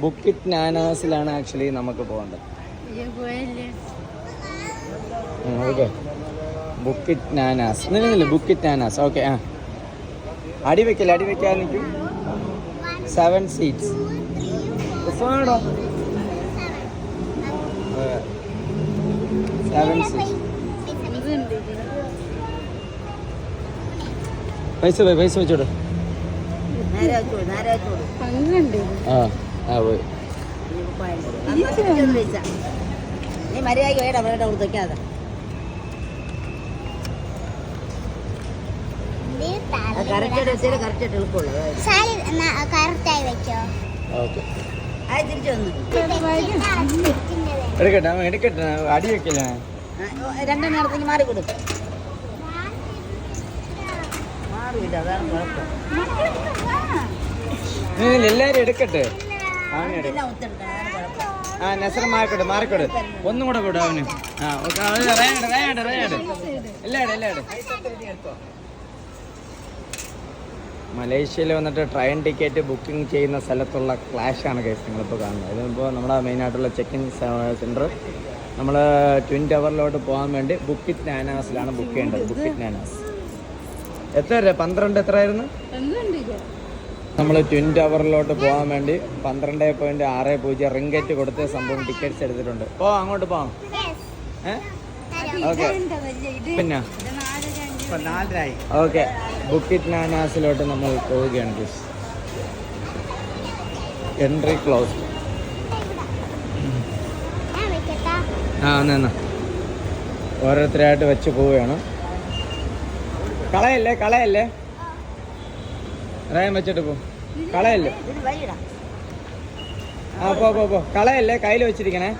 Bukit നാനാസിലാണ് actually നമുക്ക് പോകേണ്ടത്. Okay. Bukit നാനാസ് നിന്നില്ല ബുക്കിറ്റ് നാനാസ് ഓക്കെ ആ. അടി വെക്കല്ലേ അടി വെക്കാൻ നിൽക്കും. സെവൻ സീറ്റ്സ് സെവൻ സീറ്റ്സ് പൈസ പോയി പൈസ വെച്ചോട്. ആ. ആ പോയി നീ മര്യാദയ്ക്ക് വേണ്ട കൊടുത്ത് വെക്കാതെ എടുക്കട്ടെ എടുക്കട്ടെ അടി വെക്കില്ല രണ്ടെണ്ണം നേരത്തേക്ക് മാറി കൊടുക്കും എല്ലാരും എടുക്കട്ടെ. ആ നെസർ മാറിക്കോട്ടെ മാറിക്കോട്. ഒന്നും കൂടെ കൂടെ അവന്. ആ ഓക്കെ റേയാണ്ട് റേയാണ്ട് റേയാണ്ട് എല്ലായിടും എല്ലായിടും. മലേഷ്യയിൽ വന്നിട്ട് ട്രെയിൻ ടിക്കറ്റ് ബുക്കിംഗ് ചെയ്യുന്ന സ്ഥലത്തുള്ള ക്ലാഷ് ക്ലാഷാണ് കേസ് നിങ്ങളിപ്പോൾ കാണുന്നത്. ഇതിപ്പോൾ നമ്മുടെ മെയിനായിട്ടുള്ള ഇൻ സെന്റർ നമ്മൾ ട്വിൻ ടവറിലോട്ട് പോകാൻ വേണ്ടി ബുക്കിറ്റ് നാനാസിലാണ് ബുക്ക് ചെയ്യേണ്ടത്. ബുക്കിറ്റ് നാനാസ് എത്ര പന്ത്രണ്ട് എത്രയായിരുന്നു? നമ്മൾ ട്വിൻ ടവറിലോട്ട് പോകാൻ വേണ്ടി പന്ത്രണ്ട് പോയിന്റ് ആറ് പൂജ്യം റിങ്കറ്റ് കൊടുത്ത് സംഭവം ടിക്കറ്റ്സ് എടുത്തിട്ടുണ്ട്. ഓ അങ്ങോട്ട് പോവാം ഓക്കെ പിന്നെ? ഓക്കെ ബുക്കിറ്റ് നാനാസിലോട്ട് നമ്മൾ പോവുകയാണ് പ്ലീസ് എൻട്രി ക്ലോസ് ആ എന്നാ. ഓരോരുത്തരായിട്ട് വെച്ച് പോവുകയാണ്. കളയല്ലേ കളയല്ലേ? റയം വെച്ചിട്ട് പോ കളയല്ലേ ഇത് വൈകിടാം ആ പോ പോ പോ കളയല്ലേ കയ്യിൽ വെച്ചിരിക്കണേ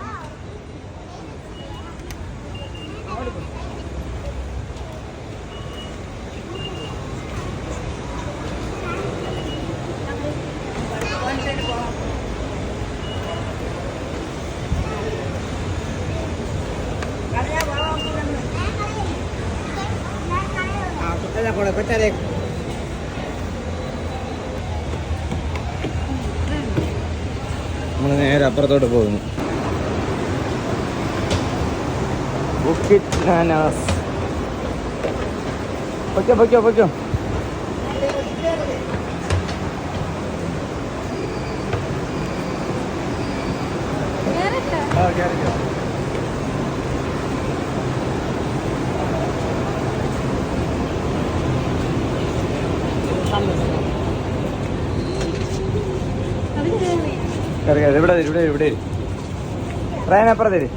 അല്ല കൂടെ പെട്ടെ നമ്മൾ നേരെ അപ്പുറത്തോട്ട് പോകുന്നു. ബുക്കിറ്റ് നാനാസ് പൊയ്ക്കോ പൊയ്ക്കോ പൊയ്ക്കോ. ആ കയറിക്കോ കയറി കയറി ഇവിടെ ഇവിടെ ഇവിടെ ട്രെയിൻ അപ്പുറം തരും.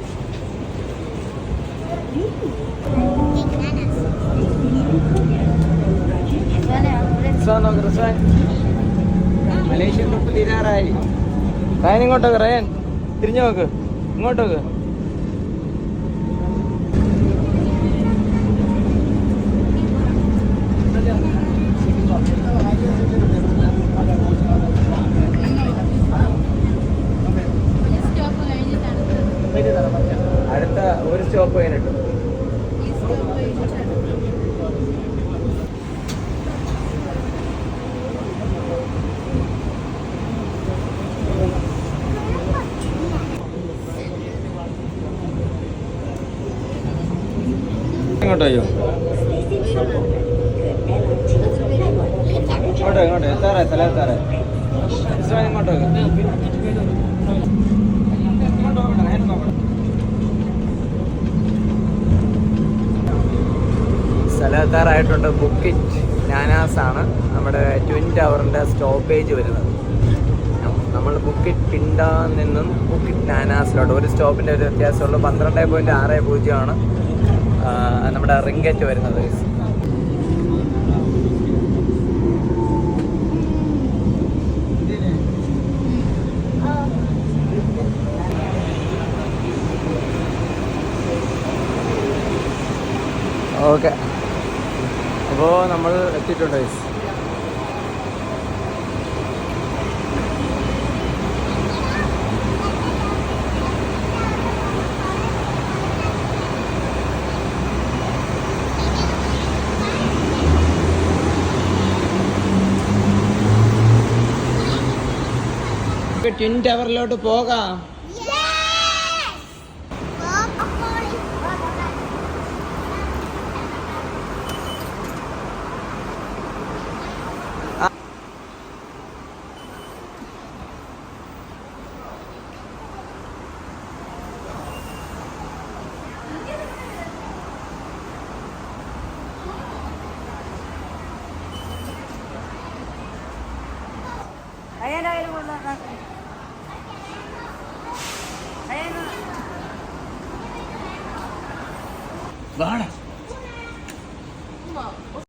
റിസ്വാൻ നോക്ക് റിസ്വാൻ മലേഷ്യൻ ട്രിപ്പ് തീരാറായി. റയൻ ഇങ്ങോട്ടോക്ക് റയൻ. തിരിഞ്ഞു നോക്ക് ഇങ്ങോട്ടോക്ക്. അടുത്ത ഒരു സ്റ്റോപ്പ് കഴിഞ്ഞിട്ട്. ഇങ്ങോട്ടോ അയ്യോ ഇങ്ങോട്ടോ ഇങ്ങോട്ടോ എത്താറേ സ്ഥലം എത്താറേ ഇങ്ങോട്ടോ സ്ഥലത്താറായിട്ടുണ്ട് ബുക്കിറ്റ് നാനാസ് ആണ് നമ്മുടെ ട്വിൻ ടവറിന്റെ സ്റ്റോപ്പേജ് വരുന്നത്. നമ്മൾ ബുക്കിറ്റ് പിണ്ട നിന്നും ബുക്കിറ്റ് നാനാസിലോട്ട്. ഒരു സ്റ്റോപ്പിന്റെ ഒരു വ്യത്യാസമുള്ളൂ. പന്ത്രണ്ട് പോയിന്റ് ആറ് പൂജ്യമാണ് നമ്മുടെ റിങ്കറ്റ് വരുന്നത്. ഓക്കെ. അപ്പോൾ നമ്മൾ എത്തിയിട്ടുണ്ട്. ട്വിൻ ടവറിലോട്ട് പോകാം അയ്യന്റെ കയ്യിൽ കൊണ്ടുവന്നാ വാടാ.